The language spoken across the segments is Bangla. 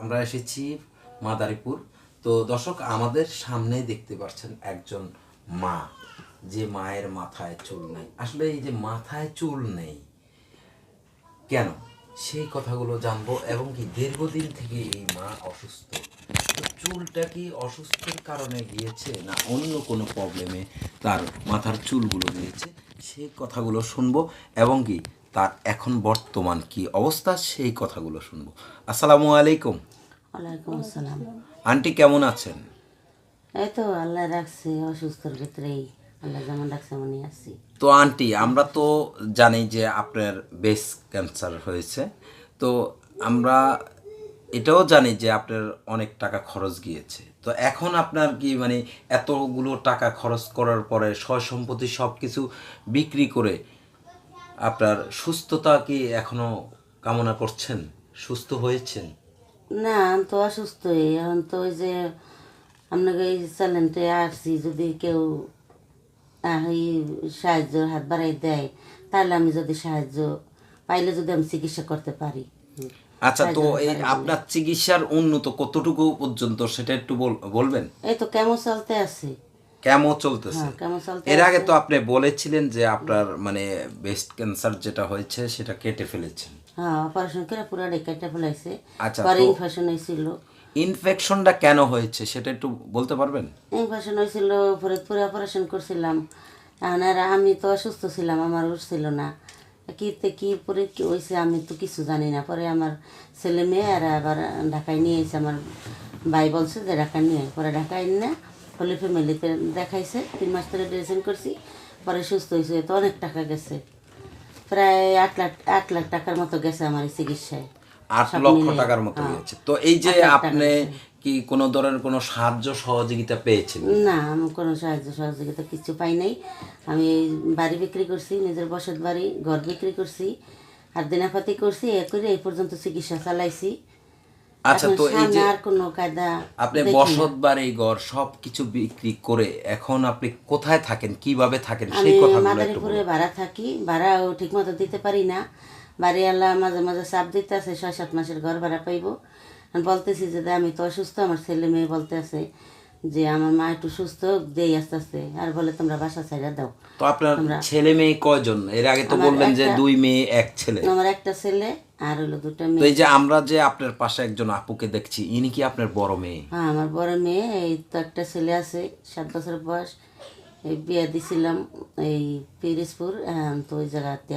আমরা এসেছি মাদারীপুর। তো দর্শক, আমাদের সামনে দেখতে পাচ্ছেন একজন মা, যে মায়ের মাথায় চুল নেই। আসলে এই যে মাথায় চুল নেই, কেন? সেই কথাগুলো জানব এবং কি দীর্ঘদিন থেকে এই মা অসুস্থ। তো চুলটা কি অসুস্থের কারণে গিয়েছে না অন্য কোনো প্রবলেমে তার মাথার চুলগুলো গিয়েছে? সেই কথাগুলো শুনব এবং কি তার এখন বর্তমান কি অবস্থা সেই কথাগুলো শুনব। আসসালামু আলাইকুম। ওয়ালাইকুম আসসালাম। আন্টি কেমন আছেন? এই তো আল্লাহ রাখছে অসুস্থর ভিতরেই। আল্লাহ যেমন রাখছে আছি। তো আন্টি আমরা তো জানি যে আপনার বেস ক্যান্সার হয়েছে। তো আমরা এটাও জানি যে আপনার অনেক টাকা খরচ গিয়েছে। তো এখন আপনার কি মানে এতগুলো টাকা খরচ করার পরে সয় সম্পত্তি সব কিছু বিক্রি করে আপনার সুস্থতা কি এখনও কামনা করছেন? সুস্থ হয়েছেন? না আমি তো অসুস্থই। এখন তো ওই যে আপনাকে এই চ্যালেঞ্জে আসছি যদি কেউ এই সাহায্য হাত বাড়াই দেয় তাহলে আমি যদি সাহায্য পাইলে যদি আমি চিকিৎসা করতে পারি। আচ্ছা তো এই আপনার চিকিৎসার উন্নত কতটুকু পর্যন্ত সেটা একটু বল- বলবেন? এই তো কেমন চলতে আছে? কেমন চলতেছে? হ্যাঁ কেমন চলতে এর আগে তো আপনি বলেছিলেন যে আপনার মানে বেস্ট ক্যান্সার যেটা হয়েছে সেটা কেটে ফেলেছেন। হ্যাঁ অপারেশন করে পুরো কেটে ফেলাইছে। আচ্ছা, পরে ইনফেকশন হয়েছিল। ইনফেকশনটা কেন হয়েছে সেটা একটু বলতে পারবেন? ইনফেকশন হয়েছিল ফরিদপুরে অপারেশন করছিলাম। আর আমি তো অসুস্থ ছিলাম আমার উঠছিল না। কিতে কি পরে কি হয়েছে আমি তো কিছু জানি না। পরে আমার ছেলে মেয়ে আর আবার ঢাকায় নিয়ে এসে আমার ভাই বলছে যে ঢাকায় নিয়ে পরে ঢাকায় না হলি ফ্যামিলিতে দেখাইছে তিন মাস ধরে ড্রেসিং করছি পরে সুস্থ হয়েছে তো অনেক টাকা গেছে। প্রায় আট লাখ আট লাখ টাকার মতো গেছে আমার এই চিকিৎসায়। আট লক্ষ টাকার মতো হ্যাঁ। হয়েছে। তো এই যে আপনি কি কোনো ধরনের কোনো সাহায্য সহযোগিতা পেয়েছেন? না আমি কোনো সাহায্য সহযোগিতা কিছু পাই নাই। আমি বাড়ি বিক্রি করছি নিজের বসত বাড়ি ঘর বিক্রি করছি আর দিনাপাতি করছি এ করে এই পর্যন্ত চিকিৎসা চালাইছি। আচ্ছা তো এই যে আপনি বসত বাড়ি ঘর সব কিছু বিক্রি করে এখন আপনি কোথায় থাকেন কীভাবে থাকেন? সেই কথাগুলো একটু বলুন। ভাড়া থাকি ভাড়াও ঠিক মতো দিতে পারি না। বাড়ি আল্লাহ মাঝে মাঝে চাপ দিতে আছে ছয় সাত মাসের ঘর ভাড়া পাইব। বলতেছি যে আমি তো অসুস্থ আমার ছেলে মেয়ে বলতে আছে যে আমার মা একটু সুস্থ দেই আস্তে আস্তে। আর বলে তোমরা বাসা ছাইড়া দাও। তো আপনার ছেলে মেয়ে কয়জন? এর আগে তো বললেন যে দুই মেয়ে এক ছেলে। আমার একটা ছেলে আর হলো দুটো মেয়ে এই যে আমরা যে আপনার পাশে একজন আপুকে দেখছি ইনি কি আপনার বড় মেয়ে? হ্যাঁ আমার বড় মেয়ে। এই তো একটা ছেলে আছে সাত বছর বয়স। এই বিয়ে দিছিলাম এই পিরিসপুর তো ওই জায়গাতে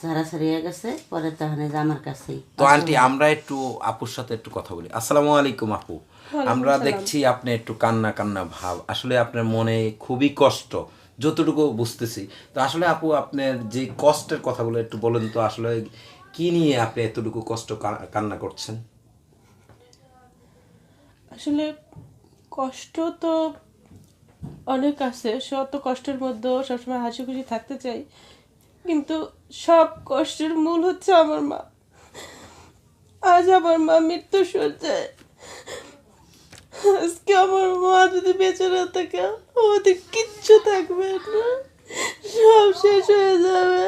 সারা সারিয়ে গেছে। পরে তখন যে আমার কাছেই। তো আন্টি আমরা একটু আপুর সাথে একটু কথা বলি। আসসালামু আলাইকুম আপু। আমরা দেখছি আপনি একটু কান্না কান্না ভাব। আসলে আপনার মনে খুবই কষ্ট যতটুকু বুঝতেছি। তো আসলে আপু আপনার যে কষ্টের কথাগুলো একটু বলেন তো আসলে কি নিয়ে আপনি এতটুকু কষ্ট কান্না করছেন? আসলে কষ্ট তো অনেক আছে শত কষ্টের মধ্যেও সবসময় হাসি খুশি থাকতে চাই। কিন্তু সব কষ্টের মূল হচ্ছে আমার মা। আজ আমার মা মৃত্যু সজ্জায় আজকে আমার মা যদি বেঁচে না থাকে, আমাদের কিচ্ছু থাকবে না। সব শেষ হয়ে যাবে।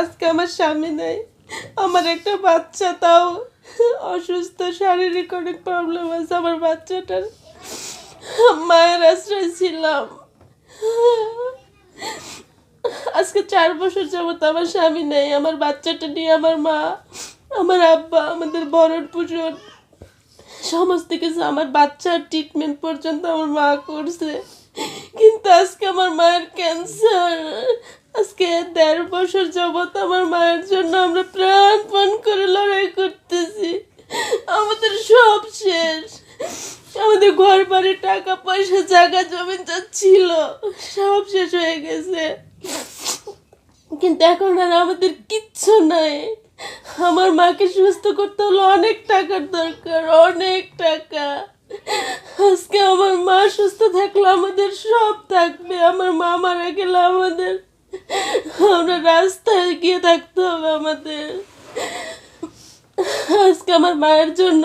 আজকে আমার স্বামী নেই, আমার একটা বাচ্চা তাও অসুস্থ, শারীরিক অনেক প্রবলেম আছে আমার বাচ্চাটার। মায়ের আশ্রয় ছিলাম। আজকে চার বছর যাবত আমার স্বামী নেই, আমার বাচ্চাটা নিয়ে আমার মা আমার আব্বা, আমাদের ভরণ পোষণ সমস্ত কিছু আমার বাচ্চার ট্রিটমেন্ট পর্যন্ত আমার মা করছে। কিন্তু আজকে আমার মায়ের ক্যান্সার আজকে দেড় বছর যাবত আমার মায়ের জন্য আমরা প্রাণপণ করে লড়াই করতেছি। আমাদের সব শেষ। আমাদের ঘর বাড়ি টাকা পয়সা, জায়গা, জমি যা ছিল, সব শেষ হয়ে গেছে। কিন্তু এখন আর আমাদের কিচ্ছু নাই। আমার মাকে সুস্থ করতে হলো অনেক টাকার দরকার, অনেক টাকা। আজকে আমার মা সুস্থ থাকলে আমাদের সব থাকবে, আমার মা মারা গেলে আমাদের, আমরা রাস্তায় গিয়ে থাকতে হবে আমাদের। আজকে আমার মায়ের জন্য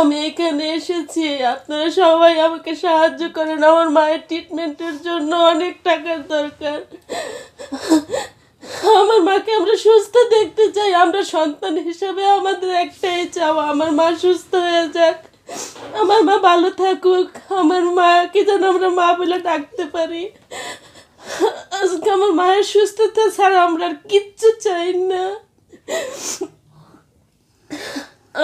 আমি এখানে এসেছি, আপনারা সবাই আমাকে সাহায্য করেন, আমার মায়ের ট্রিটমেন্টের জন্য অনেক টাকার দরকার। আমার মাকে আমরা সুস্থ দেখতে চাই, আমরা সন্তান হিসেবে আমাদের একটাই চাওয়া আমার মা সুস্থ হয়ে যাক। আমার মা ভালো থাকুক, আমার মাকে যেন আমরা মা বলে ডাকতে পারি। আজকে আমার মায়ের সুস্থতা ছাড়া আমরা আর কিচ্ছু চাই না।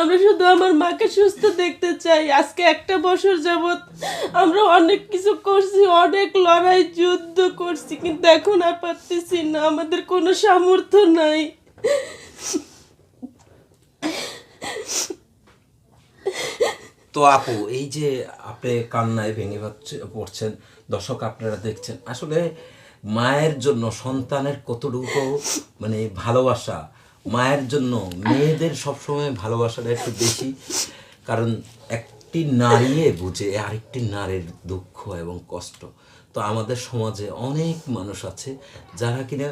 আমরা শুধু আমার মাকে সুস্থ দেখতে চাই। আজকে একটা বছর যাবৎ আমরা অনেক কিছু করছি, অনেক লড়াই, যুদ্ধ করছি, কিন্তু এখন আর পারতেছি না। আমাদের কোনো সামর্থ্য নাই। তো আপু, এই যে আপনি কান্নায় ভেঙে পড়ছেন, দর্শক আপনারা দেখছেন। আসলে মায়ের জন্য সন্তানের কতটুকু মানে ভালোবাসা মায়ের জন্য, মেয়েদের সবসময় ভালোবাসাটা একটু বেশি। কারণ একটি নারীয়ে বুঝে আরেকটি নারীর দুঃখ এবং কষ্ট। তো আমাদের সমাজে অনেক মানুষ আছে যারা কিনা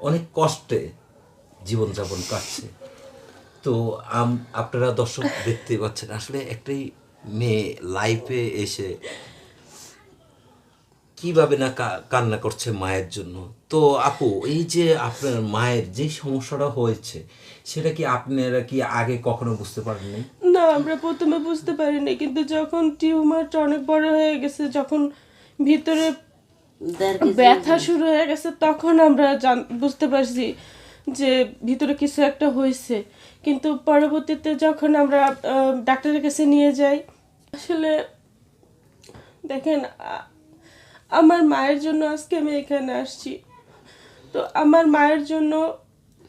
অনেক কষ্টে জীবনযাপন কাটছে। তো আপনারা দর্শক দেখতে পাচ্ছেন, আসলে একটি মেয়ে লাইফে এসে কীভাবে না কা- কান্না করছে মায়ের জন্য? তো আপু এই যে আপনার মায়ের যে সমস্যাটা হয়েছে সেটা কি আপনারা কি আগে কখনো বুঝতে পারেননি? না আমরা প্রথমে বুঝতে পারিনি কিন্তু যখন টিউমারটা অনেক বড় হয়ে গেছে যখন ভিতরে ব্যথা শুরু হয়ে গেছে তখন আমরা জান- বুঝতে পারছি যে ভিতরে কিছু একটা হয়েছে। কিন্তু পরবর্তীতে যখন আমরা আহ, ডাক্তারের কাছে নিয়ে যাই আসলে দেখেন আমার মায়ের জন্য আজকে আমি এখানে আসছি। তো আমার মায়ের জন্য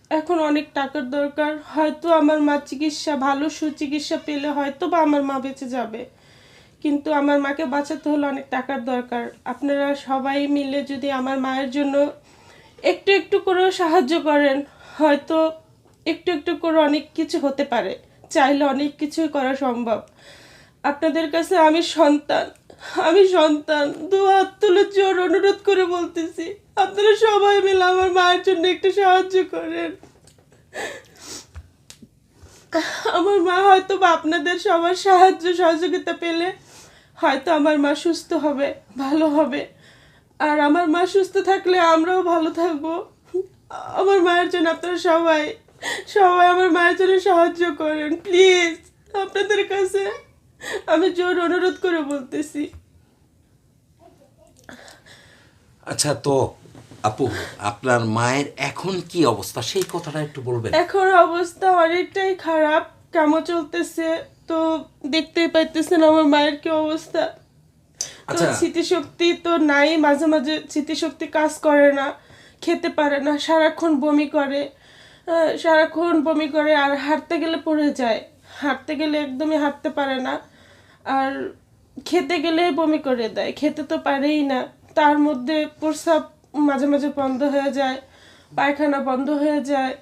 এখন অনেক টাকার দরকার। হয়তো আমার মা চিকিৎসা, ভালো সুচিকিৎসা পেলে হয়তো বা আমার মা বেঁচে যাবে। কিন্তু আমার মাকে বাঁচাতে হলে অনেক টাকার দরকার। আপনারা সবাই মিলে যদি আমার মায়ের জন্য একটু একটু করে সাহায্য করেন, হয়তো একটু একটু করে অনেক কিছু হতে পারে। চাইলে অনেক কিছুই করা সম্ভব। আপনাদের কাছে আমি সন্তান। আমি সন্তান। দু হাত তুলে জোর অনুরোধ করে বলতেছি, আপনারা সবাই মিলে আমার মায়ের জন্য একটু সাহায্য করেন। আমার মা হয়তো বা আপনাদের সবার সাহায্য সহযোগিতা পেলে হয়তো আমার মা সুস্থ হবে, ভালো হবে। আর আমার মা সুস্থ থাকলে আমরাও ভালো থাকব। আমার মায়ের জন্য আপনারা সবাই সবাই আমার মায়ের জন্য সাহায্য করেন, প্লিজ। আপনাদের কাছে আমি জোর অনুরোধ করে বলতেছি। আচ্ছা তো আপু আপনার মায়ের এখন কি অবস্থা? সেই কথাটা একটু বলবেন। এখন অবস্থা অনেকটাই খারাপ কেমন চলতেছে তো দেখতেই পাইতেছেন আমার মায়ের কি অবস্থা। তো আচ্ছা। স্মৃতিশক্তি তো নাই মাঝে মাঝে স্মৃতিশক্তি কাজ করে না খেতে পারে না সারাক্ষণ বমি করে। সারাক্ষণ বমি করে আর হাঁটতে গেলে পড়ে যায়। হাঁটতে গেলে একদমই হাঁটতে পারে না। আর খেতে গেলে বমি করে দেয় খেতে তো পারেই না। তার মধ্যে প্রস্রাব মাঝে মাঝে বন্ধ হয়ে যায় পায়খানা বন্ধ হয়ে যায়।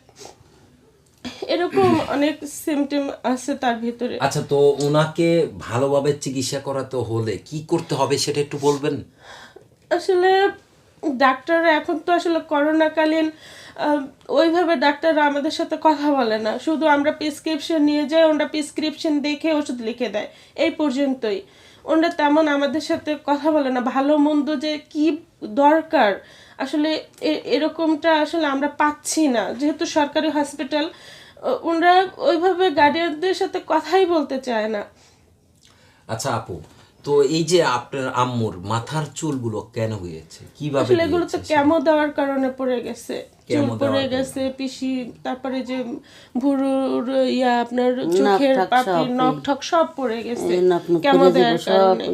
এরকম অনেক সিমটম আছে তার ভিতরে। আচ্ছা তো ওনাকে ভালোভাবে চিকিৎসা করাতে হলে কি করতে হবে সেটা একটু বলবেন? আসলে ডাক্তাররা এখন তো আসলে করোনাকালীন ওইভাবে ডাক্তাররা আমাদের সাথে কথা বলে না। শুধু আমরা প্রেসক্রিপশন নিয়ে যাই ওনারা প্রেসক্রিপশন দেখে ওষুধ লিখে দেয়। এই পর্যন্তই। ওনারা তেমন আমাদের সাথে কথা বলে না। ভালো মন্দ যে কি দরকার, আসলে এরকমটা আসলে আমরা পাচ্ছি না। যেহেতু সরকারি হসপিটাল ওনারা ওইভাবে গার্ডিয়ানদের সাথে কথাই বলতে চায় না। আচ্ছা আপু তো এই যে আপনার আম্মুর মাথার চুলগুলো কেন হয়েছে? কীভাবে আসলে এগুলো তো কেমো দেওয়ার কারণে পড়ে গেছে। চুল পড়ে গেছে পিসি তারপরে যে ভুরুর ইয়া আপনার চোখের পাপড়ি নখ ঠক সব পড়ে গেছে। কেমো দেওয়ার কারণে।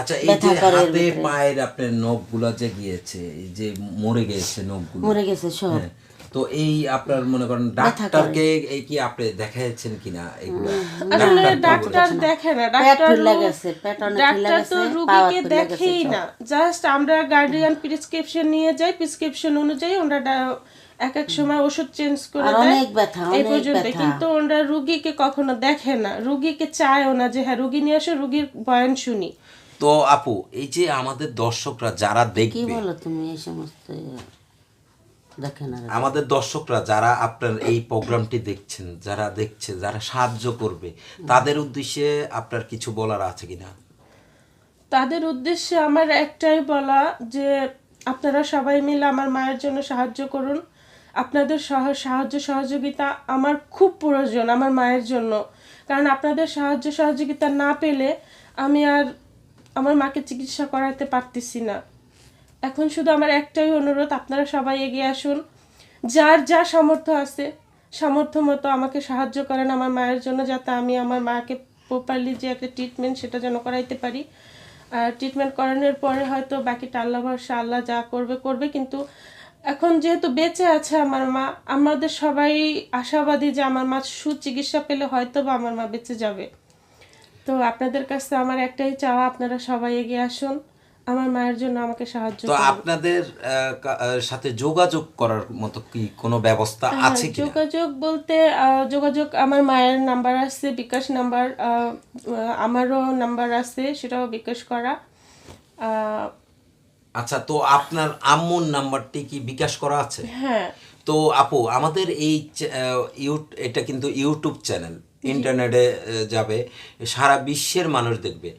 আচ্ছা এই যে হাতে পায়ের আপনার নখগুলো যে গিয়েছে এই যে মরে গেছে নখগুলো। মরে গেছে সব। হ্যাঁ, তো এই আপনার মনে করেন ডাক্তারকে এই কি আপনি দেখাইছেন কিনা এগুলো? আসলে ডাক্তার দেখে না ডাক্তার ফুলে গেছে পেট অনেক ডাক্তার তো রুগীকে দেখেই না। জাস্ট আমরা গার্ডিয়ান প্রেসক্রিপশন নিয়ে যাই প্রেসক্রিপশন অনুযায়ী ডা- এক এক সময় ওষুধ চেঞ্জ করে দেয়। অনেক ব্যথা, এই অনেক পর্যন্ত ব্যথা। কিন্তু ওরা রুগীকে কখনো দেখে না। রুগীকে চায়ও না যে হ্যাঁ রুগী নিয়ে আসে রুগীর বয়ান শুনি। তো আপু এই যে আমাদের দর্শকরা যারা দেখবে কি বলো তুমি এই সমস্ত? আমাদের দর্শকরা যারা আপনার এই প্রোগ্রামটি দেখছেন যারা দেখছে যারা সাহায্য করবে তাদের উদ্দেশ্যে আপনার কিছু বলার আছে কিনা? তাদের উদ্দেশ্যে আমার একটাই বলা যে আপনারা সবাই মিলে আমার মায়ের জন্য সাহায্য করুন। আপনাদের সহ- সাহায্য সহযোগিতা আমার খুব প্রয়োজন আমার মায়ের জন্য। কারণ আপনাদের সাহায্য সহযোগিতা না পেলে আমি আর আমার মাকে চিকিৎসা করাতে পারতেছি না। এখন শুধু আমার একটাই অনুরোধ, আপনারা সবাই এগিয়ে আসুন। যার যা সামর্থ্য আছে, সামর্থ্য মতো আমাকে সাহায্য করেন আমার মায়ের জন্য, যাতে আমি আমার মাকে প্রপারলি যে একটা ট্রিটমেন্ট সেটা যেন করাইতে পারি। আর ট্রিটমেন্ট করানোর পরে হয়তো বাকিটা আল্লাহ ভরসা, আল্লাহ যা করবে করবে। কিন্তু এখন যেহেতু বেঁচে আছে আমার মা, আমাদের সবাই আশাবাদী যে আমার মা সুচিকিৎসা পেলে হয়তো বা আমার মা বেঁচে যাবে। তো আপনাদের কাছে আমার একটাই চাওয়া, আপনারা সবাই এগিয়ে আসুন। আমার মায়ের জন্য আমাকে সাহায্য তো আপনাদের সাথে যোগাযোগ করার মতো কি কোনো ব্যবস্থা হ্যাঁ, আছে কি যোগাযোগ বলতে যোগাযোগ আমার মায়ের নাম্বার আছে বিকাশ নাম্বার আমারও নাম্বার আছে সেটাও বিকাশ করা। আচ্ছা তো আপনার আম্মুর নাম্বারটি কি বিকাশ করা আছে? হ্যাঁ। তো আপু আমাদের এই এটা কিন্তু ইউটিউব চ্যানেল। ইন্টারনেটে যাবে সারা বিশ্বের মানুষ দেখবে।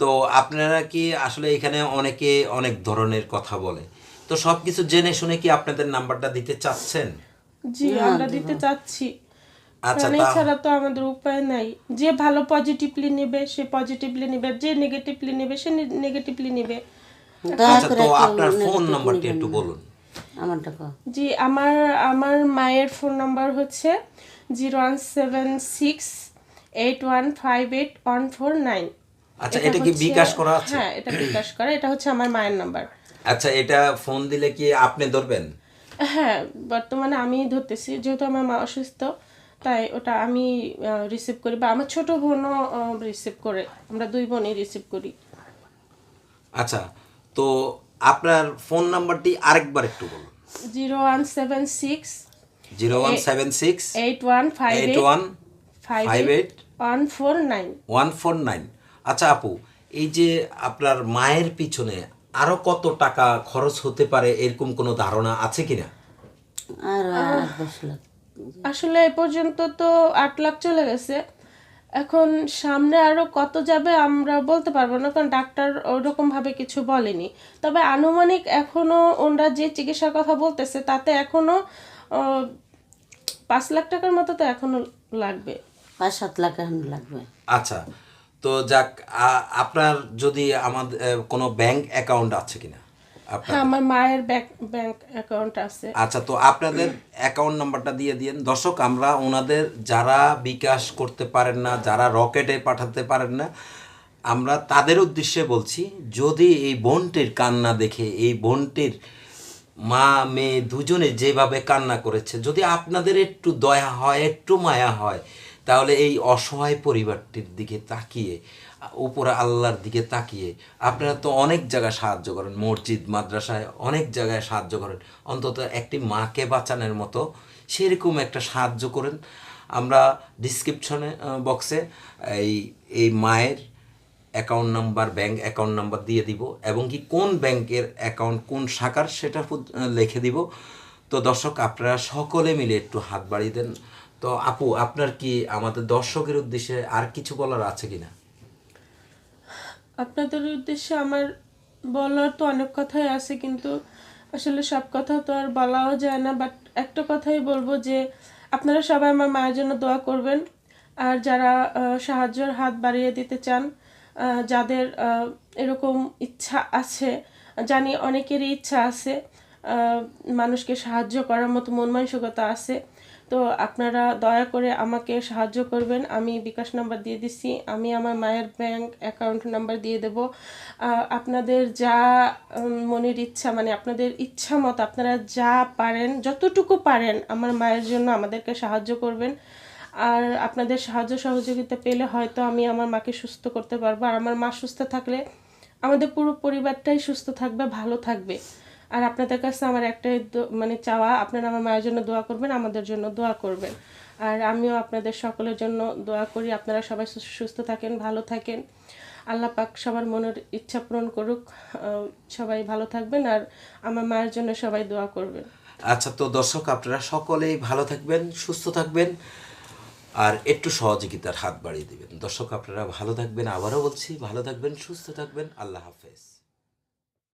তো আপনারা কি আসলে এখানে অনেকে অনেক ধরনের কথা বলে? তো সব কিছু জেনে শুনে কি আপনাদের নাম্বারটা দিতে চাচ্ছেন? জি আমরা দিতে চাচ্ছি। আচ্ছা এছাড়া তো আমাদের উপায় নাই। যে ভালো পজিটিভলি নেবে সে পজিটিভলি নেবে যে নেগেটিভলি নেবে সে নেগেটিভলি নেবে। আচ্ছা তো আপনার ফোন নাম্বারটি একটু বলুন। আমারটা জি আমার আমার মায়ের ফোন নাম্বার হচ্ছে zero one seven six eight one five eight one four nine. আচ্ছা এটা কি বিকাশ করা আছে? হ্যাঁ এটা বিকাশ করা এটা হচ্ছে আমার মায়ের নাম্বার। আচ্ছা এটা ফোন দিলে কি আপনি ধরবেন? হ্যাঁ বর্তমানে আমি ধরতেছি যেহেতু আমার মা অসুস্থ তাই ওটা আমি রিসিভ করি বা আমার ছোট বোনও রিসিভ করে আমরা দুই বোনই রিসিভ করি। আচ্ছা তো আপনার ফোন নাম্বারটি আরেকবার একটু বলুন। Zero one seven six zero one seven six eight one five eight eight one five five eight eight one four nine one four nine আচ্ছা আপু এই যে আপনার মায়ের পিছনে আরও কত টাকা খরচ হতে পারে এরকম কোনো ধারণা আছে কিনা? আর দশ লাখ। আসলে এ পর্যন্ত তো আট লাখ চলে গেছে। এখন সামনে আরও কত যাবে আমরা বলতে পারব না কারণ ডাক্তার ওরকম ভাবে কিছু বলেনি। তবে আনুমানিক এখনও ওনারা যে চিকিৎসার কথা বলতেছে তাতে এখনও আহ, পাঁচ লাখ টাকার মতো তো এখনও লাগবে। পাঁচ সাত লাখ এখন লাগবে। আচ্ছা তো যাক আপনার যদি আমাদের কোনো ব্যাংক অ্যাকাউন্ট আছে কিনা? আপনার হ্যাঁ আমার মায়ের ব্যাংক ব্যাংক অ্যাকাউন্ট আছে। আচ্ছা তো আপনাদের অ্যাকাউন্ট নাম্বারটা দিয়ে দিন দর্শক আমরা ওনাদের যারা বিকাশ করতে পারেন না যারা রকেটে পাঠাতে পারেন না আমরা তাদের উদ্দেশ্যে বলছি যদি এই বোনটির কান্না দেখে এই বোনটির মা, মেয়ে দুজনে যেভাবে কান্না করেছে, যদি আপনাদের একটু দয়া হয়, একটু মায়া হয়, তাহলে এই অসহায় পরিবারটির দিকে তাকিয়ে, উপরে আল্লাহর দিকে তাকিয়ে, আপনারা তো অনেক জায়গায় সাহায্য করেন, মসজিদ, মাদ্রাসায় অনেক জায়গায় সাহায্য করেন, অন্তত একটি মাকে বাঁচানোর মতো সেরকম একটা সাহায্য করেন। আমরা ডিসক্রিপশনে বক্সে এই এই মায়ের account number bank account number দিয়ে দিব এবং কি কোন ব্যাংকের অ্যাকাউন্ট কোন শাখার সেটা লিখে দিব। তো দর্শক, আপনারা সকলে মিলে একটু হাত বাড়িয়ে দেন। তো আপু, আপনার কি আমাদের দর্শকের উদ্দেশ্যে আর কিছু বলার আছে কি না আপনাদের উদ্দেশ্যে আমার বলার তো অনেক কথাই আছে, কিন্তু আসলে সব কথা তো আর বলাও যায় না। বাট একটা কথাই বলব যে, আপনারা সবাই আমার মায়ের জন্য দোয়া করবেন। আর যারা সাহায্যের হাত বাড়িয়ে দিতে চান যাদের এরকম ইচ্ছা আছে, জানি অনেকেরই ইচ্ছা আছে মানুষকে সাহায্য করার মতো মন মানসিকতা আছে, তো আপনারা দয়া করে আমাকে সাহায্য করবেন। আমি বিকাশ নাম্বার দিয়ে দিচ্ছি আমি আমার মায়ের ব্যাংক অ্যাকাউন্ট নাম্বার দিয়ে দেব। আপনাদের যা মনের ইচ্ছা মানে আপনাদের ইচ্ছা মতো আপনারা যা পারেন, যতটুকু পারেন, আমার মায়ের জন্য আমাদেরকে সাহায্য করবেন। আর আপনাদের সাহায্য সহযোগিতা পেলে হয়তো আমি আমার মাকে সুস্থ করতে পারব। আর আমার মা সুস্থ থাকলে আমাদের পুরো পরিবারটাই সুস্থ থাকবে, ভালো থাকবে। আর আপনাদের কাছে আমার একটাই মানে চাওয়া, আপনারা আমার মায়ের জন্য দোয়া করবেন, আমাদের জন্য দোয়া করবেন। আর আমিও আপনাদের সকলের জন্য দোয়া করি, আপনারা সবাই সুস্থ থাকেন, ভালো থাকেন। আল্লাহ পাক সবার মনের ইচ্ছা পূরণ করুক সবাই ভালো থাকবেন আর আমার মায়ের জন্য সবাই দোয়া করবেন। আচ্ছা তো দর্শক, আপনারা সকলেই ভালো থাকবেন, সুস্থ থাকবেন। আর একটু সহযোগিতার হাত বাড়িয়ে দিবেন। দর্শক, আপনারা ভালো থাকবেন, আবারও বলছি, ভালো থাকবেন, সুস্থ থাকবেন। আল্লাহ হাফেজ।